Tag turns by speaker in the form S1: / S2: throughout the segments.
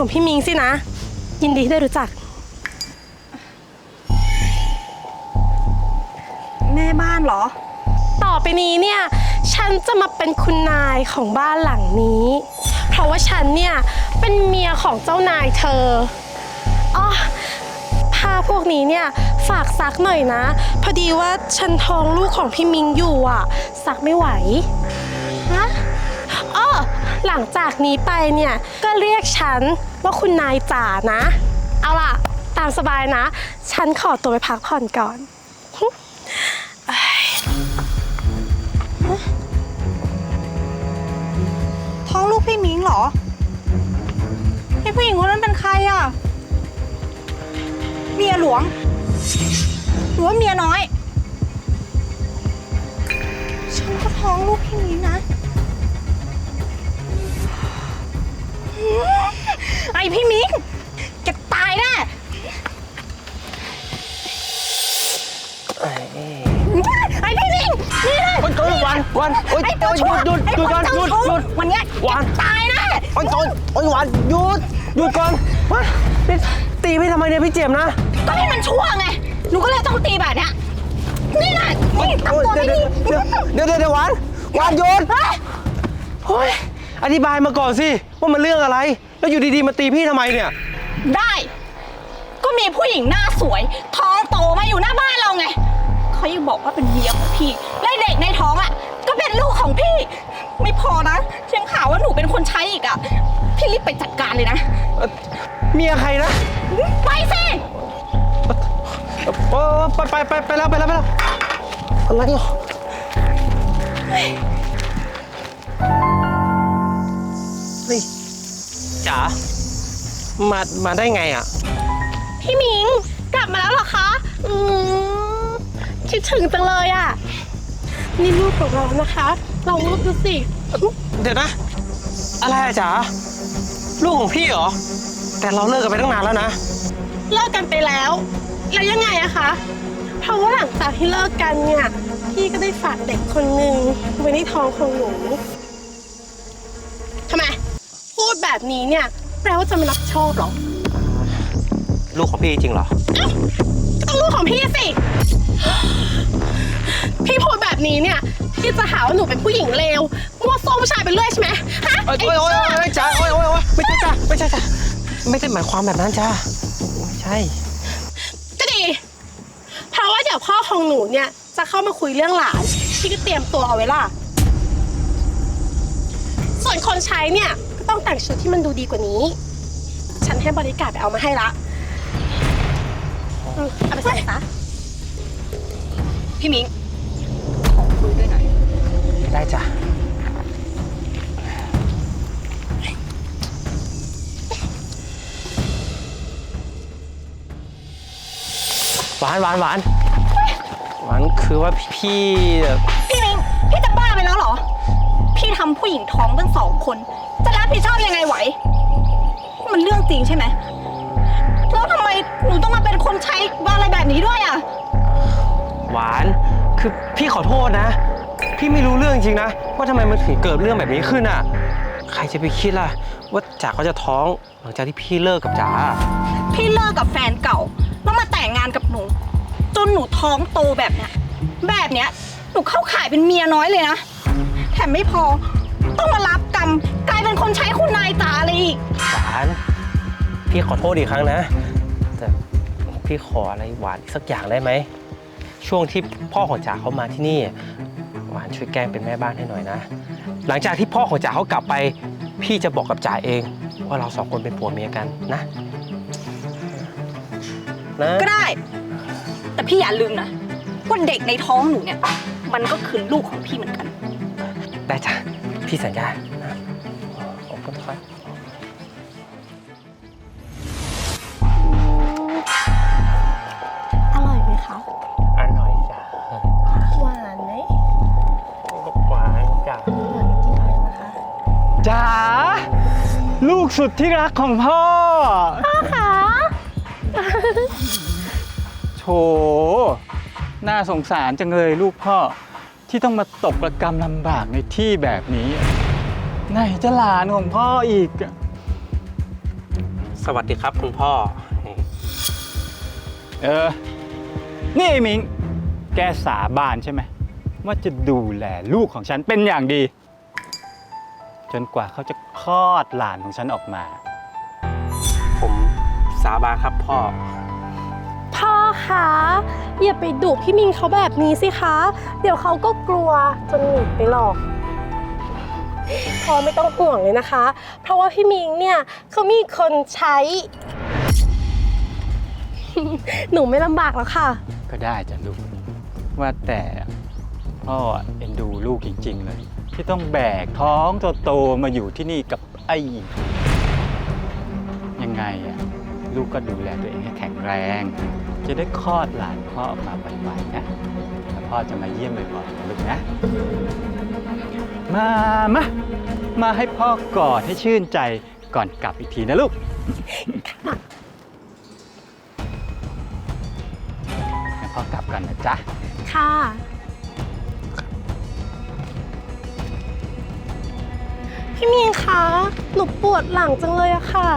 S1: ของพี่มิงสินะ ยินดีที่ได้รู้จัก
S2: แม่บ้านเหรอ
S1: ต่อไปนี้เนี่ย ฉันจะมาเป็นคุณนายของบ้านหลังนี้ เพราะว่าฉันเนี่ย เป็นเมียของเจ้านายเธออ๋อผ้าพวกนี้เนี่ย ฝากซักหน่อยนะ พอดีว่าฉันท้องลูกของพี่มิงอยู่อะ ซักไม่ไหว ฮะอ้อ หลังจากนี้ไปเนี่ย ก็เรียกฉันว่าคุณนายจ๋านะ เอาล่ะ ตามสบายนะ ฉันขอตัวไปพักผ่อนก่อน
S2: ท้องลูกพี่มิงเหรอไอผู้หญิงคนนั้นเป็นใครอะ เมียหลวง หรือว่าเมียน้อย ฉันก็ท้องลูกพี่มิงนะ ไอพี่มิงแกตายแน่ไอพี่มิงนี่เลย
S3: โอ๊ยโอ๊ยวันวันโอ๊ย
S2: ไอ้ตัวชั่ว
S3: หยุดหยุด
S2: ไอ้
S3: หยุดก่อนหยุด
S2: ชู้
S3: หยุด
S2: วันเนี้ย
S3: วัน
S2: ตายแน่
S3: โอ๊ยโอ๊ยโอ๊ยวันหยุดหยุดก่อนวันนี่ตีพี่ทำไมเนี่ยพี่เจ็บนะ
S2: ก็พี่มันชั่วไงหนูก็เลยต้องตีแบบเนี้ยนี่แหละนี่ทำตัวไม่ดี
S3: เดี๋ยวเดี๋ยวเดี๋ยวเดี๋ยววันวันหยุด เฮ้ย อธิบายมาก่อนสิว่ามันเรื่องอะไร แล้วอยู่ดีๆมาตีพี่ทำไมเนี่ย
S2: ได้ ก็มีผู้หญิงหน้าสวย ท้องโตมาอยู่หน้าบ้านเราไง เขายังบอกว่าเป็นเมียของพี่และเด็กในท้องอะ ก็เป็นลูกของพี่ ไม่พอนะยังข่าวว่าหนูเป็นคนใช้อีกอะ พี่รีบไปจัดการเลยนะ
S3: เอ่อเมียใครนะ
S2: ไปสิ
S3: เออไปไปไปไปแล้วไปแล้วไปแล้วอะไรอะเจ๋ามา มาได้ไงอะ
S1: พี่มิง กลับมาแล้วเหรอคะอืมคิดถึงจังเลยอะ นี่ลูกของเรานะคะลองรูปดูสิ
S3: เดี๋ยวนะ อะไรอะจ๋าลูกของพี่เหรอ แต่เราเลิกกันไปตั้งนานแล้วนะ
S1: เลิกกันไปแล้ว แล้วยังไงอะคะเพราะว่าหลังจากที่เลิกกันเนี่ย พี่ก็ได้ฝากเด็กคนหนึ่งไว้ในท้องของหนูทำไมพูด แบบนี้เนี่ย แปลว่าจะไม่รับผิดชอบเหรอ
S3: ลูกของพี่จริงเหรอ
S1: ต้องลูกของพี่สิ พี่พูดแบบนี้เนี่ย พี่จะหาว่าหนูเป็นผู้หญิงเลวมั่วโซ่ผู้ชายไปเรื่อยใช่ไหมฮะ
S3: โอ๊ย
S1: ไอ้
S3: โอ๊ยโอ๊ย
S1: ชั่ว
S3: โอ๊ยจ๋าโอ๊ยโอ๊ยโอ๊ยไม่ใช่จ้าไม่ใช่จ้าไม่ได้หมายความแบบนั้นจ้าไม่ใช่
S1: ก็ดี เพราะว่าเดี๋ยวพ่อของหนูเนี่ย จะเข้ามาคุยเรื่องหลาน พี่ก็เตรียมตัวเอาไว้ล่ะ ส่วนคนใช้เนี่ยก็ ต้องแต่งชุดที่มันดูดีกว่านี้ ฉันให้บริการไปเอามาให้ละอืมเอาไปใส่ซะ
S2: พี่มิงขอคุยด้วยหน่อย
S3: ได้จ้ะ หวานหวานหวานหวานคือว่าพี่
S2: พี่มิง พี่จะบ้าไปแล้วเหรอ พี่ทำผู้หญิงท้องตั้งสองคน จะรับผิดชอบยังไงไหว มันเรื่องจริงใช่ไหม แล้วทำไมหนูต้องมาเป็นคนใช้อะไรแบบนี้ด้วยอะ
S3: หวานคือพี่ขอโทษนะ พี่ไม่รู้เรื่องจริงนะ ว่าทำไมมันถึงเกิดเรื่องแบบนี้ขึ้นอะ ใครจะไปคิดล่ะ ว่าจ๋าเขาจะท้องหลังจากที่พี่เลิกกับจ๋า
S2: พี่เลิกกับแฟนเก่า แล้วมาแต่งงานกับหนู จนหนูท้องโตแบบเนี้ยแบบเนี้ยหนูเข้าข่ายเป็นเมียน้อยเลยนะ แถมไม่พอ ต้องมารับก รรม กลายเป็นคนใช้คุณนายจ๋าเลยอีก
S3: หวานพี่ขอโทษอีกครั้งนะ แต่พี่ขออะไรหวานอีกสักอย่างได้ไหม ช่วงที่พ่อของจ๋าเขามาที่นี่ หวานช่วยแกล้งเป็นแม่บ้านให้หน่อยนะ หลังจากที่พ่อของจ๋าเขากลับไป พี่จะบอกกับจ๋าเอง ว่าเราสองคนเป็นผัวเมียกันนะนะ
S2: ก็ได้ แต่พี่อย่าลืมนะว่าเด็กในท้องหนูเนี่ย มันก็คือลูกของพี่เหมือนกัน
S3: ได้จ้ะพี่สัญญา
S4: สุดที่รักของพ่อ
S1: ค่ะ
S4: โถน่าสงสารจังเลยลูกพ่อ ที่ต้องมาตกระกรรมลำบากในที่แบบนี้ ไหนจะหลานของพ่ออีกอะ
S3: วัสดีครับคุณพ่อ
S4: เออ นี่ไอ้มิง แกสาบานใช่ไหม ว่าจะดูแลลูกของฉันเป็นอย่างดี จนกว่าเขาจะคลอดหลานของฉันออกมา
S3: ผมสาบานครับพ่อ
S1: พ่อคะอย่าไปดุพี่มิงเขาแบบนี้สิคะ เดี๋ยวเขาก็กลัวจนหนีไปหรอกพ่อไม่ต้องห่วงเลยนะคะ เพราะว่าพี่มิงเนี่ยเขามีคนใช้ หนูไม่ลำบากแล้วค่ะ
S4: ก็ได้จ้ะลูก ว่าแต่พ่อเอ็นดูลูกจริง ๆ เลย ที่ต้องแบกท้องโตๆมาอยู่ที่นี่กับไอ้ ยังไงอะลูกก็ดูแลตัวเองให้แข็งแรง จะได้คลอดหลานพ่อออกมาไวๆนะแล้วพ่อจะมาเยี่ยมบ่อยๆนะลูกนะ มามามาให้พ่อกอดให้ชื่นใจก่อนกลับอีกทีนะลูกงั้นพ่อกลับกันนะจ๊ะ
S1: ค่ะ พี่มิงคะหนูปวดหลังจังเลยอะค่ะ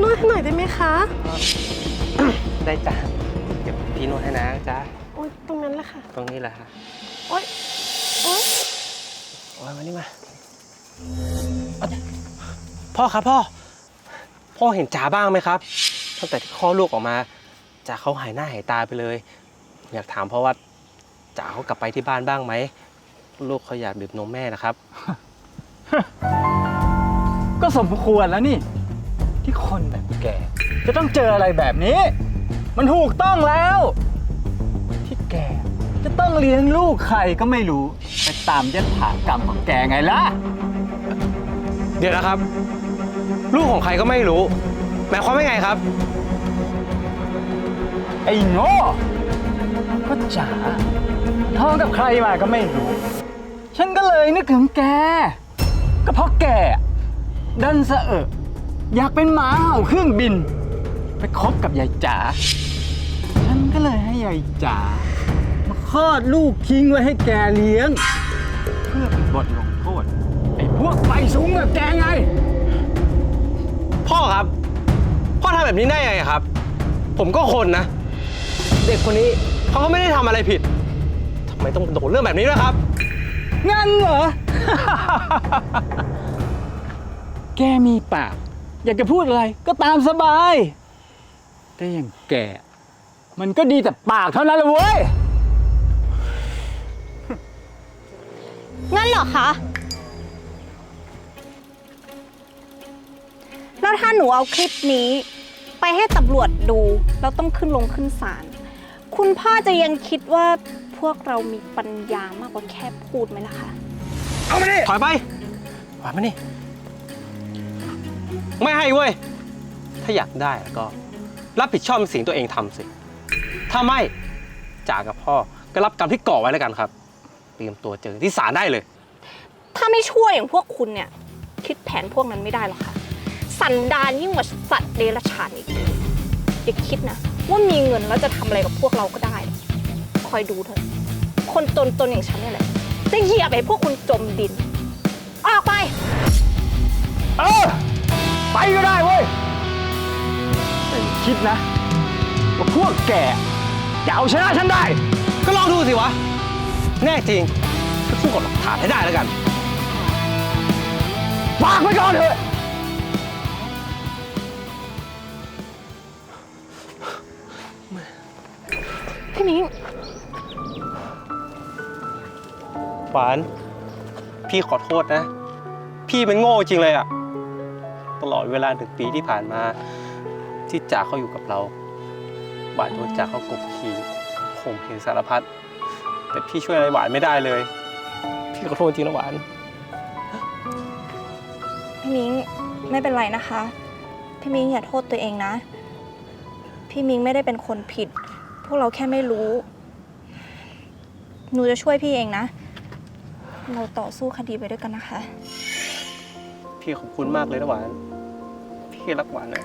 S1: นวดให้หน่อยได้ไหมคะ
S3: ได้จ้ะเดี๋ยวพี่นวดให้นะจ้า
S1: โอ๊ยตรงนั้นแหละค่ะ
S3: ตรงนี้แหละฮะ
S1: โอ๊ยโอ๊ย
S3: โอ้ยมานี่มาเอาพ่อครับพ่อ พ่อเห็นจ๋าบ้างไหมครับ ตั้งแต่ที่คลอดลูกออกมาจ๋าเขาหายหน้าหายตาไปเลย อยากถามเพราะว่าจ๋าเขากลับไปที่บ้านบ้างไหม ลูกเขาอยากดื่มนมแม่นะครับ
S4: ก็สมควรแล้วนี่ ที่คนแบบแก จะต้องเจออะไรแบบนี้ มันถูกต้องแล้ว ที่แก จะต้องเลี้ยงลูกใครก็ไม่รู้ไปตามยถากรรมของแกไงล่ะ
S3: เดี๋ยวนะครับ ลูกของใครก็ไม่รู้ หมายความว่าไงครับ
S4: ไอ้โง่ก็จ๋าท้องกับใครมาก็ไม่รู้ ฉันก็เลยนึกถึงแก ก็เพราะแก ดันสะเอะอยากเป็นหมาเห่าเครื่องบิน ไปคบกับยายจ๋าฉันก็เลยให้ยายจ๋ามาคลอดลูกทิ้งไว้ให้แกเลี้ยง เพื่อเป็นบทลงโทษไอ้พวกไฟสูงแบบแกไง
S3: พ่อครับ พ่อทำแบบนี้ได้ไงครับ ผมก็คนนะ เด็กคนนี้เขาก็ไม่ได้ทำอะไรผิดทำไมต้องโดนเรื่องแบบนี้ด้วยครับ
S4: งั้นเหรอ แกมีปาก อยากจะพูดอะไรก็ตามสบาย แต่อย่างแก มันก็ดีแต่ปากเท่านั้นแหละเว้ย
S2: งั้นเหรอคะ แล้วถ้าหนูเอาคลิปนี้ ไปให้ตำรวจดู แล้วต้องขึ้นลงขึ้นศาล คุณพ่อจะยังคิดว่าพวกเรามีปัญญามากกว่าแค่พูดไหมล่ะคะ
S3: เอามานี่ถอยไปถอยมานี่ ไม่ให้เว้ย ถ้าอยากได้แล้วก็ รับผิดชอบในสิ่งตัวเองทำสิ ถ้าไม่จ่ากับพ่อก็รับกรรมที่ก่อไว้แล้วกันครับ เตรียมตัวเจอที่ศาลได้เลย
S2: ถ้าไม่ช่วยอย่างพวกคุณเนี่ย คิดแผนพวกนั้นไม่ได้หรอกค่ะ สันดานยิ่งกว่าสัตว์เดรัจฉานอีกอย่าคิดนะ ว่ามีเงินแล้วจะทำอะไรกับพวกเราก็ได้ คอยดูเถอะ คนตนตนๆอย่างฉันเนี่ยแหละ จะเหยียบให้พวกคุณจมดิน ออกไป
S4: เออ ไปก็ได้เว้ยแต่อย่าคิดนะว่าพวกแกจะเอาชนะฉันได้
S3: ก็ลองดูสิวะ แน่จริงก็สู้กับหลักฐานให้ได้แล้วกัน
S4: ฝากไว้ก่อนเถอะ
S1: พี่มิง
S3: หวาน พี่ขอโทษนะ พี่เป็นโง่จริงเลยอะ ตลอดเวลาหนึ่งปีที่ผ่านมา ที่จ่าเขาอยู่กับเรา หวานโดนจ่าเขากบขี่ข่มเหงสารพัดแต่พี่ช่วยอะไรหวานไม่ได้เลย พี่ขอโทษจริงนะหวาน
S2: พี่มิ้งไม่เป็นไรนะคะ พี่มิ้งอย่าโทษตัวเองนะ พี่มิ้งไม่ได้เป็นคนผิด พวกเราแค่ไม่รู้ หนูจะช่วยพี่เองนะ เราต่อสู้คดีไปด้วยกันนะคะ
S3: พี่ขอบคุณมากเลยนะหวาน พี่รักหวานนะ